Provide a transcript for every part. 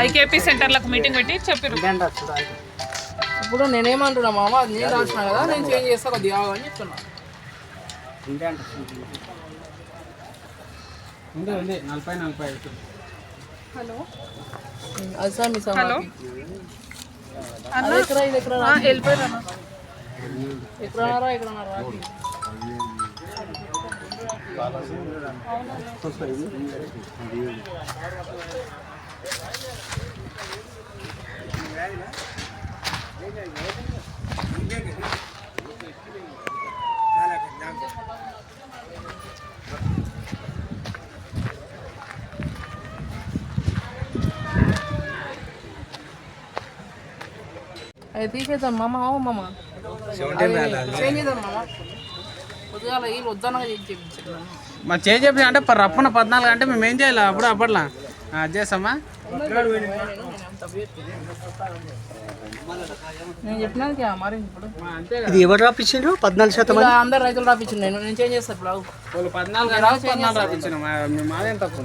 IKP సెంటర్లకు meeting పెట్టి చెప్పిర్రు. ఇప్పుడు నేనేమంటున్నా మామ అది నేను రాసిన కదా నేను చేంజ్ చేస్తా కొద్దిగా అని చెప్తున్నా. హలో. హలో. ఎక్కడ ఇది ఎక్కడ ఎక్కడ అది తీసేద్దాం మామ అవు మామ అది చేంజ్ చేద్దాం మామ పొద్దుగాల వీళ్ళు వద్దనగా చేసి చేయించారు మరి చేసి అంటే ప- రప్పన పద్నాలుగు అంటే మేము ఏం చేయాలి? అప్పుడు అప్పట్లా. ఆ, చేస్తామా? ఇది ఎవరు రాపించారు పద్నాలుగు శాతం అందరు రైతులు రాపించింది నేను నేను చేంజ్ చేస్తాను ఇప్పుడు పద్నాలుగు పద్నాలుగు రాపించిన మాదేం తప్పు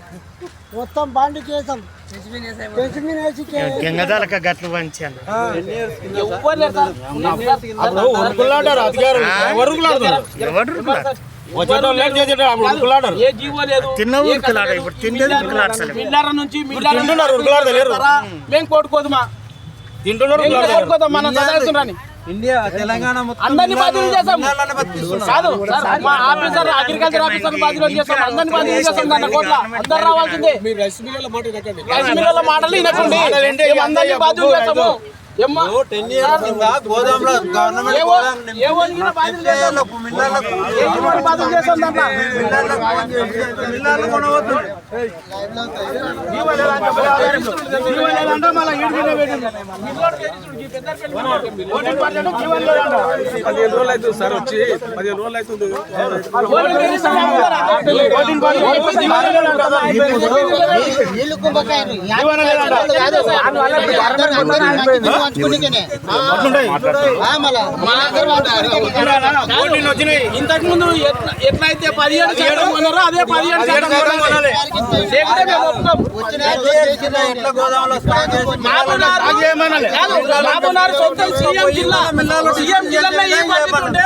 మొత్తం బాండ్ చేసాం. గంగదాలక గట్లు పంచాను తింటున్నారు మనం చదివేస్తున్నారని ఇండియా తెలంగాణ అందరినీ బాధ్యత చేస్తాం కాదు మా ఆఫీసర్ అగ్రికల్చర్ ఆఫీసర్ బాధ్యత చేస్తాం అందరినీ బాధ్యత చేస్తాం దాని కోట్ల అందరు రావాల్సిందే రైస్ మిల్లల మాటలు వినకండి అందరినీ బాధ్యత చేస్తాము పదిహేను రోజులు అవుతుంది సార్ వచ్చి. పదిహేను రోజులు అవుతుంది. ఓటింగ్ చేసి ఓటింగ్ పడ్డాడు, జీవో లేదంట. ఇంతకు ముందు ఎట్లా- ఎట్లయితే పదిహేడు శాతం కొన్నారో అదే పదిహేడు కొనాలి. లేకుంటే మేము ఒప్పుకోం. సొంత సీఎం జిల్లా సీఎం జిల్లాలో ఈ పరిస్థితి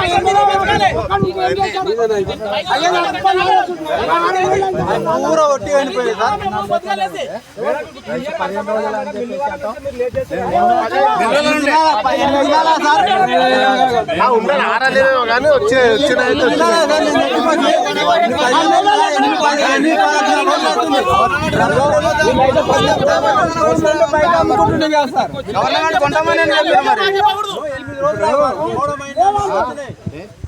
సీఎం జిల్లాలో ఇద్దరు ఇద్దరు ఖరాబ్ అవుతుంది. తీసుకొని మిల్లలకి ఎందుకు ఇస్తారు పదిహేడు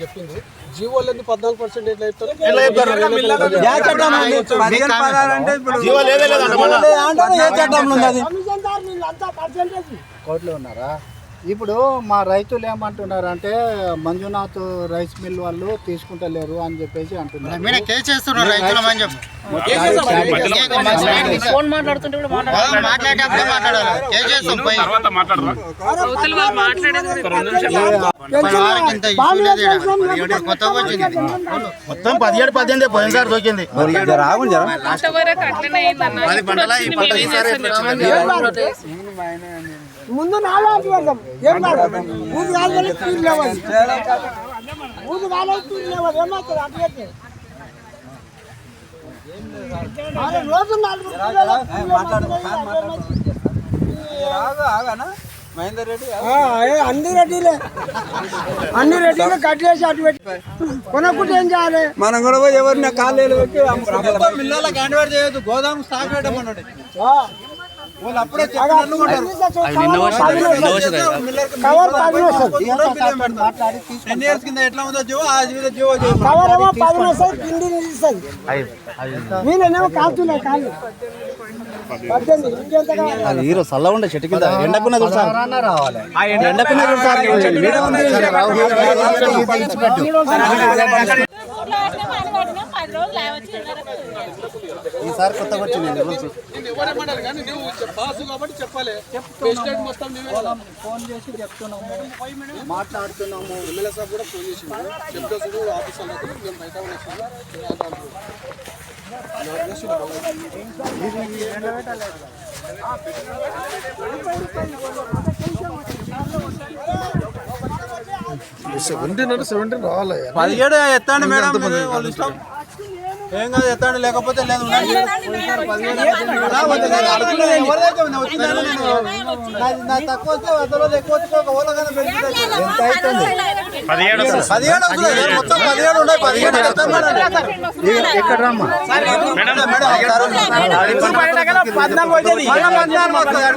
చెప్పింది. జీవోలు పద్నాలుగు పర్సెంట్ ఎట్లా చెప్తారు? కోర్టులో ఉన్నారా? ఇప్పుడు మా రైతులు ఏమంటున్నారు అంటే మంజునాథ్ రైస్ మిల్ వాళ్ళు తీసుకుంటలేరు అని చెప్పేసి అంటున్నారు. మీద కేసు చేస్తున్నారు రైతులమని చెప్పు. ఫోన్ మాట్లాడుతుంటే కూడా మాట్లాడాలి మాట్లాడేటప్పుడే కేసు చేస్తాం మాట్లాడేది మొత్తం పదిహేడు పద్దెనిమిది పోయినసారి దొరికింది ఇంతవరకు ముందు నాలుగు పెడదాం ఏం కాదు. ఊరు కావాలి స్పీడ్ లేవాలి. ఊరు కావాలి స్పీడ్ లేవాలి. ఏమవుతుంది అట్లయితే రోజు అన్ని రెడ్డిలే. అన్ని రెడ్డిలు కట్ చేసి అటు పెట్టి కొనకుండా ఏం చేయాలి? మనం కూడా పోయి ఎవరిని కాళ్ళు పెట్టి మిల్లర్లకు హ్యాండ్ చేయొద్దు. గోదాము స్టాక్ పెట్టమన్నాడు. ఆ. వాళ్ళు అప్పుడే అలా కవర్ పది వస్తుంది టెన్ ఇయర్స్ కింద ఎట్లా ఉందో జీవో ఆ జీవో జీవో జీవో కవర్ ఏమో పది వస్తుంది పిండి నిలుస్తుంది వీళ్ళేమో కాలుతున్నాయి కాళ్ళు పద్దెనిమిది ఇంకెంత కావాలి హీరో చల్ల ఉండే చెట్టు కింద చూసా ఎండకున్న చూసా ఈసారి కొత్తగా వచ్చింది రూల్స్. ఫోన్ చేసి చెప్తున్నాము. మాట్లాడుతున్నాము. ఎమ్మెల్యే సాబ్ కూడా ఫోన్ చేసిండు చెప్తే చూడు ఆఫీస్ మేము బయట. సెవెంటీన్ అంటే సెవెంటీన్ రావాలి పదిహేడు ఎత్తండి మేడం వాళ్ళ ఇష్టం. ఏం కాదు ఎత్తండి లేకపోతే లేదు ఉండండి. నా వద్దు, నేను అనుకున్నది ఎవరిదైతే ఉందో వచ్చిందని నేను- నాది- నాది తక్కువ వస్తే అతను ఎక్కువ వస్తే ఒక ఓలగానే పెంచుతుంది. పదిహేడు పదిహేడు వస్తుంది సార్, మొత్తం పదిహేడు ఉన్నాయి పదిహేడు ఎత్తాం మేడం ఎక్కడ రమ్మా మేడం మేడం ఒకసారి పద్నాలుగు వచ్చేది మళ్ళా పద్నాలుగు వస్తుంది. సార్